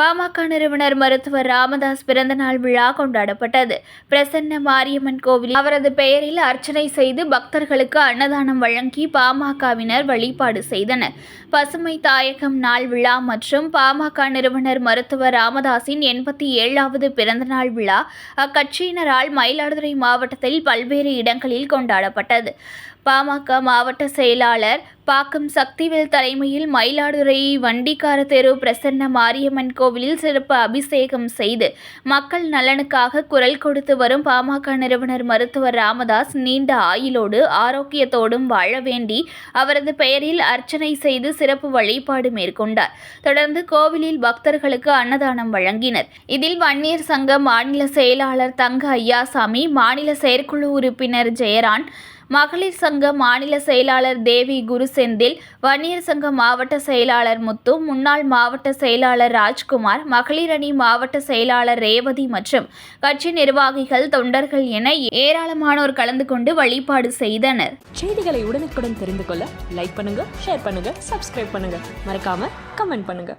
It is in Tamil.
பாமக நிறுவனர் மருத்துவர் ராமதாஸ் பிறந்தநாள் விழா கொண்டாடப்பட்டது. பிரசன்ன மாரியம்மன் கோவில் அவரது பெயரில் அர்ச்சனை செய்து பக்தர்களுக்கு அன்னதானம் வழங்கி பாமகவினர் வழிபாடு செய்தனர். பசுமை தாயகம் நாள் விழா மற்றும் பாமக நிறுவனர் மருத்துவர் ராமதாஸின் எண்பத்தி ஏழாவது பிறந்தநாள் விழா அக்கட்சியினரால் மயிலாடுதுறை மாவட்டத்தில் பல்வேறு இடங்களில் கொண்டாடப்பட்டது. பாமக மாவட்ட செயலாளர் பாக்கம் சக்திவேல் தலைமையில் மயிலாடுதுறை வண்டிக்கார தெரு பிரசன்ன மாரியம்மன் கோவிலில் சிறப்பு அபிஷேகம் செய்து மக்கள் நலனுக்காக குரல் கொடுத்து வரும் பாமக நிறுவனர் மருத்துவர் ராமதாஸ் நீண்ட ஆயுளோடு ஆரோக்கியத்தோடும் வாழ வேண்டி அவரது பெயரில் அர்ச்சனை செய்து சிறப்பு வழிபாடு மேற்கொண்டார். தொடர்ந்து கோவிலில் பக்தர்களுக்கு அன்னதானம் வழங்கினர். இதில் வன்னியர் சங்க மாநில செயலாளர் தங்க ஐயாசாமி மாநில செயற்குழு உறுப்பினர் ஜெயரான் மகளிர் சங்க மாநில செயலாளர் தேவி குருசெந்தில் வன்னியர் சங்க மாவட்ட செயலாளர் முத்து முன்னாள் மாவட்ட செயலாளர் ராஜ்குமார் மகளிர் அணி மாவட்ட செயலாளர் ரேவதி மற்றும் கட்சி நிர்வாகிகள் தொண்டர்கள் என ஏராளமானோர் கலந்து கொண்டு வழிபாடு செய்தனர். செய்திகளை உடனுக்குடன் தெரிந்து கொள்ள லைக் பண்ணுங்க ஷேர் பண்ணுங்க சப்ஸ்கிரைப் பண்ணுங்க. மறக்காம கமெண்ட் பண்ணுங்க.